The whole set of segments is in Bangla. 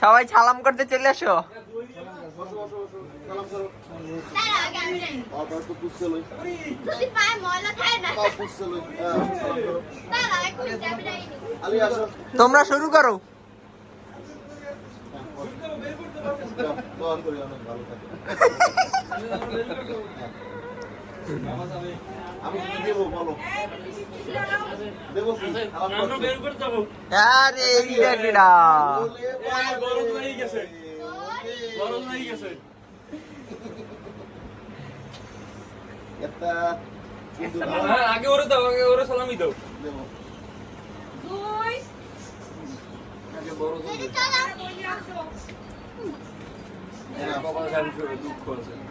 সবাই সালাম করতে চলে আসো। তোমরা শুরু করো। ভালো আরে এইটা হ্যাঁ, হয়ে হয়ে হ্যাঁ, আগে ওরে দাও আগে ওরে সালামি দাও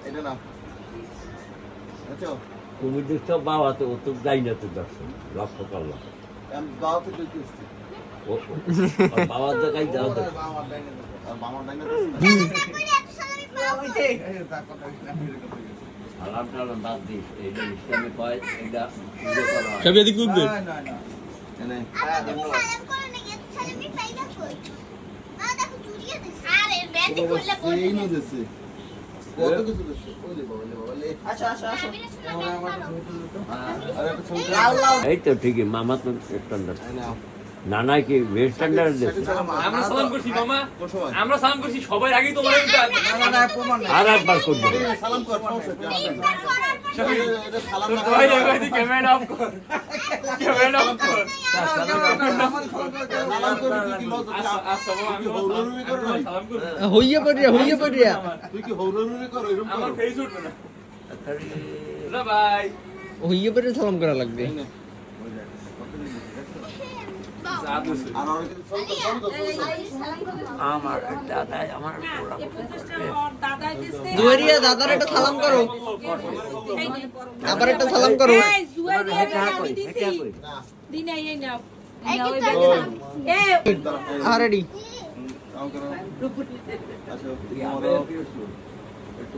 এটা না আচ্ছা তুমি দেখছ বাবা তো ও তো যাই না তো দর্শন লক্ষ্য করলাম আমি বাবার জায়গায় যাও তো আর মামার ডাইনে তারপরে এত সালামি টালাম বাদ দিস এইটা ইসলামে কয় এটা পুজো করা। সব এদিক উঠবে এনে আপনি এই তো ঠিকই মামা তো স্ট্যান্ডার্ড আও নানা কি ওয়েস্ট স্ট্যান্ডার্ড দেশে আমরা সালাম করছি মামা। আমরা সালাম করছি সবাই আগেই তোমার আর একবার করব সালাম কর সালাম না। সবাই ক্যামেরা অফ কর। হইয়া পড়িয়া হইয়া পড়িয়া। তুই কি হৌরুরি কর এরকম আমার ফেস উঠবে না। না হইয়া পড়িয়া সালাম করা লাগবে এনে। জাত আছে আর অনেক ছবি তো ছবি তো ছবি তো। সালাম করো আমার দাদা আমার জুয়ারিয়া দাদার একটা সালাম করো। আবার একটা সালাম করো। হ্যাঁ রেডি কাম করো আচ্ছা একটু